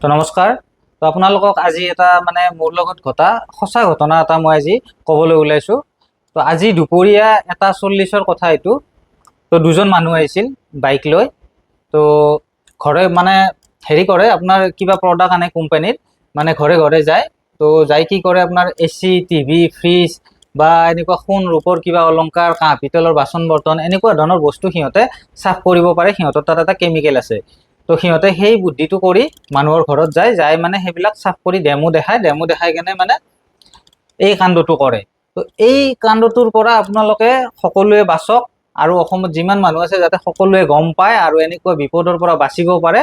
তো নমস্কাৰ। তো আপোনালোকক আজি এটা মানে মোৰ লগত ঘটা সঁচা ঘটনা এটা মই আজি ক'বলৈ ওলাইছোঁ। তো আজি দুপৰীয়া এটা চল্লিছৰ কথা এইটো। তো দুজন মানুহ আহিছিল বাইক লৈ। তো ঘৰে মানে হেৰি কৰে আপোনাৰ কিবা প্ৰডাক্ট আনে কোম্পানীৰ মানে ঘৰে ঘৰে যায়। তো যাই কি কৰে আপোনাৰ এ চি টিভি ফ্ৰিজ বা এনেকুৱা সোণ ৰূপৰ কিবা অলংকাৰ কাঁহ পিতলৰ বাচন বৰ্তন এনেকুৱা ধৰণৰ বস্তু সিহঁতে চাফ কৰিব পাৰে। সিহঁতৰ তাত এটা কেমিকেল আছে। তো সিহঁতে সেই বুদ্ধিটো কৰি মানুহৰ ঘৰত যায় যাই মানে সেইবিলাক চাফ কৰি ডেমো দেখায়, ডেমো দেখাই কেনে মানে এই কাণ্ডটো কৰে। তো এই কাণ্ডটোৰ পৰা আপোনালোকে সকলোৱে বাচক আৰু অসমত যিমান মানুহ আছে যাতে সকলোৱে গম পায় আৰু এনেকুৱা বিপদৰ পৰা বাচিব পাৰে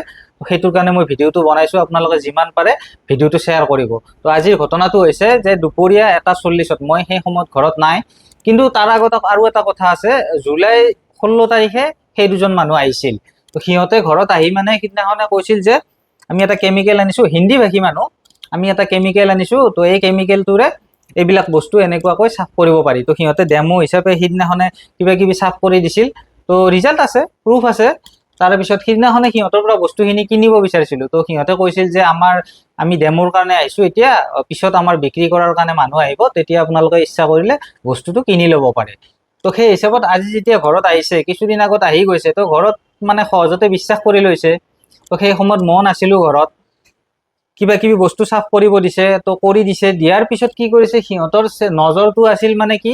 সেইটোৰ কাৰণে মই ভিডিঅ'টো বনাইছোঁ, আপোনালোকে যিমান পাৰে ভিডিঅ'টো শ্বেয়াৰ কৰিব। তো আজিৰ ঘটনাটো হৈছে যে দুপৰীয়া এটা চল্লিছত মই সেই সময়ত ঘৰত নাই, কিন্তু তাৰ আগত আৰু এটা কথা আছে, জুলাই ষোল্ল তাৰিখে সেই দুজন মানুহ আহিছিল। তো সিহঁতে ঘৰত আহি মানে সিদিনাখনে কৈছিল যে, আমি এটা কেমিকেল আনিছোঁ, হিন্দী ভাষী মানুহ, আমি এটা কেমিকেল আনিছোঁ, তো এই কেমিকেলটোৰে এইবিলাক বস্তু এনেকুৱাকৈ চাফ কৰিব পাৰি। তো সিহঁতে ডেমো হিচাপে সিদিনাখনে কিবা কিবি চাফ কৰি দিছিল। তো ৰিজাল্ট আছে প্ৰুফ আছে। তাৰপিছত সিদিনাখনে সিহঁতৰ পৰা বস্তুখিনি কিনিব বিচাৰিছিলোঁ। তো সিহঁতে কৈছিল যে, আমাৰ, আমি ডেমোৰ কাৰণে আহিছোঁ এতিয়া, পিছত আমাৰ বিক্ৰী কৰাৰ কাৰণে মানুহ আহিব, তেতিয়া আপোনালোকে ইচ্ছা কৰিলে বস্তুটো কিনি ল'ব পাৰে। তো সেই হিচাপত আজি যেতিয়া ঘৰত আহিছে, কিছুদিন আগত আহি গৈছে, তো ঘৰত মানে সহজতে বিশ্বাস কৰি লৈছে। তো সেই সময়ত মই নাছিলোঁ ঘৰত। কিবা কিবি বস্তু চাফ কৰিব দিছে, তো কৰি দিছে। দিয়াৰ পিছত কি কৰিছে, সিহঁতৰ নজৰটো আছিল মানে কি,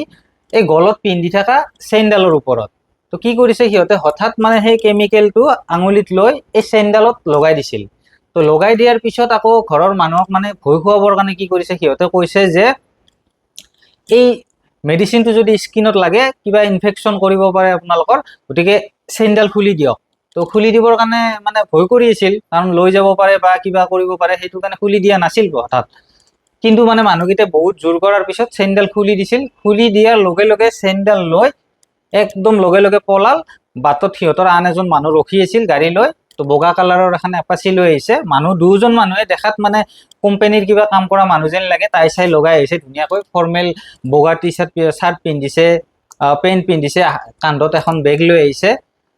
এই গলত পিন্ধি থকা চেইনডালৰ ওপৰত। তো কি কৰিছে, সিহঁতে হঠাৎ মানে সেই কেমিকেলটো আঙুলিত লৈ এই চেইনডালত লগাই দিছিল। তো লগাই দিয়াৰ পিছত আকৌ ঘৰৰ মানুহক মানে ভয় খুৱাবৰ কাৰণে কি কৰিছে, সিহঁতে কৈছে যে, এই মেডিচিনটো যদি স্কিনত লাগে, কিবা ইনফেকশ্যন কৰিব পাৰে আপোনালোকৰ, গতিকে চেইনডাল খুলি দিয়ক। তো খুলি দিবৰ কাৰণে মানে ভয় কৰি আছিল, কাৰণ লৈ যাব পাৰে বা কিবা কৰিব পাৰে, সেইটো কাৰণে খুলি দিয়া নাছিল হঠাৎ। কিন্তু মানে মানুহকেইটাই বহুত জোৰ কৰাৰ পিছত চেইনডাল খুলি দিছিল। খুলি দিয়াৰ লগে লগে চেইনডাল লৈ একদম লগে লগে পলাল। বাটত সিহঁতৰ আন এজন মানুহ ৰখি আছিল গাড়ী লৈ তো বগা কালাৰৰ এখন এপাচি লৈ আহিছে। মানুহ দুজন মানুহে দেখাত মানে কোম্পানীৰ কিবা কাম কৰা মানুহ যেন লাগে, তাই চাই লগাই আহিছে ধুনীয়াকৈ। ফৰ্মেল বগা টি চাৰ্ট চাৰ্ট পিন্ধিছে পেণ্ট পিন্ধিছে, কান্ধত এখন বেগ লৈ আহিছে।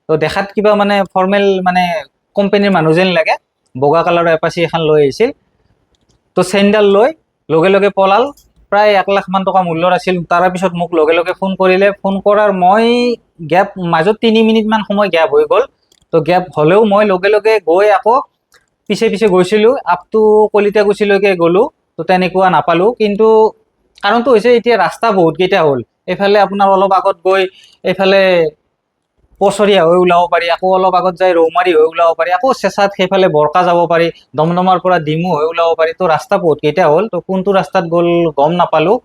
তো দেখাত কিবা মানে ফৰ্মেল মানে কোম্পানীৰ মানুহ যেন লাগে, বগা কালাৰৰ এপাচি এখন লৈ আহিছিল। তো চেইনডাল লৈ লগে লগে পলাল। প্ৰায় এক লাখ মান টকা মূল্যৰ আছিল। তাৰে মোক লগে লগে ফোন কৰিলে। ফোন কৰাৰ মই গেপ মাজত তিনি মিনিটমান সময় গেপ হৈ গ'ল। তো গেপ হ'লেও মই লগে লগে গৈ আকৌ পিছে পিছে গৈছিলোঁ আপ টু কলিতাকুছিলৈকে গ'লোঁ, তো তেনেকুৱা নাপালোঁ। কিন্তু কাৰণটো হৈছে এতিয়া ৰাস্তা বহুতকেইটা হ'ল। এইফালে আপোনাৰ অলপ আগত গৈ এইফালে পচৰীয়া হৈ ওলাব পাৰি, আকৌ অলপ আগত যাই ৰৌমাৰী হৈ ওলাব পাৰি, আকৌ চেঁচাত সেইফালে বৰকা যাব পাৰি, দমদমাৰ পৰা ডিমু হৈ ওলাব পাৰি। তো ৰাস্তা বহুতকেইটা হ'ল, তো কোনটো ৰাস্তাত গ'ল গম নাপালোঁ।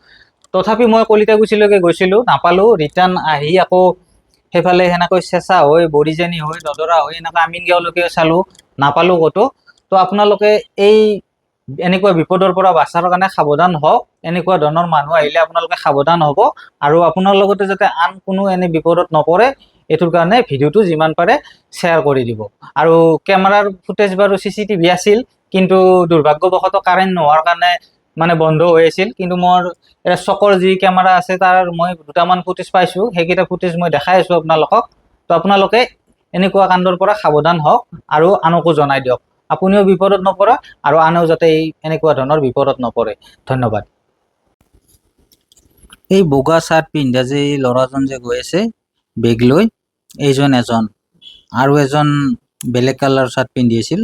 তথাপি মই কলিতাকুছিলৈকে গৈছিলোঁ, নাপালোঁ, ৰিটাৰ্ণ আহি আকৌ সেইফালে সেনেকৈ চেঁচা হৈ, বৰিজানি হৈ, দদৰা হৈ, এনেকৈ আমিনগাঁওলৈকে চালোঁ, নাপালোঁ ক'তো। তো আপোনালোকে এই এনেকুৱা বিপদৰ পৰা বাচাৰ কাৰণে সাৱধান হওক, এনেকুৱা ধৰণৰ মানুহ আহিলে আপোনালোকে সাৱধান হ'ব আৰু আপোনাৰ লগতে যাতে আন কোনো এনে বিপদত নপৰে, এইটোৰ কাৰণে ভিডিঅ'টো যিমান পাৰে শ্বেয়াৰ কৰি দিব। আৰু কেমেৰাৰ ফুটেজ বাৰু চি চি টিভি আছিল, কিন্তু দুৰ্ভাগ্যবশতঃ কাৰেণ্ট নোহোৱাৰ কাৰণে মানে বন্ধ হৈ আছিল। কিন্তু মোৰ চকৰ যি কেমেৰা আছে, তাৰ মই দুটামান ফুটেজ পাইছোঁ। সেইকেইটা ফুটেজ মই দেখাই আছোঁ আপোনালোকক। তো আপোনালোকে এনেকুৱা কাণ্ডৰ পৰা সাৱধান হওক আৰু আনকো জনাই দিয়ক। আপুনিও বিপদত নপৰক আৰু আনেও যাতে এই এনেকুৱা ধৰণৰ বিপদত নপৰে। ধন্যবাদ। এই বগা চাৰ্ট পিন্ধা যে এই ল'ৰাজন যে গৈ আছে, বেগ লৈ, এইজন এজন। আৰু এজন বেলেগ কালাৰ চাৰ্ট পিন্ধি আছিল।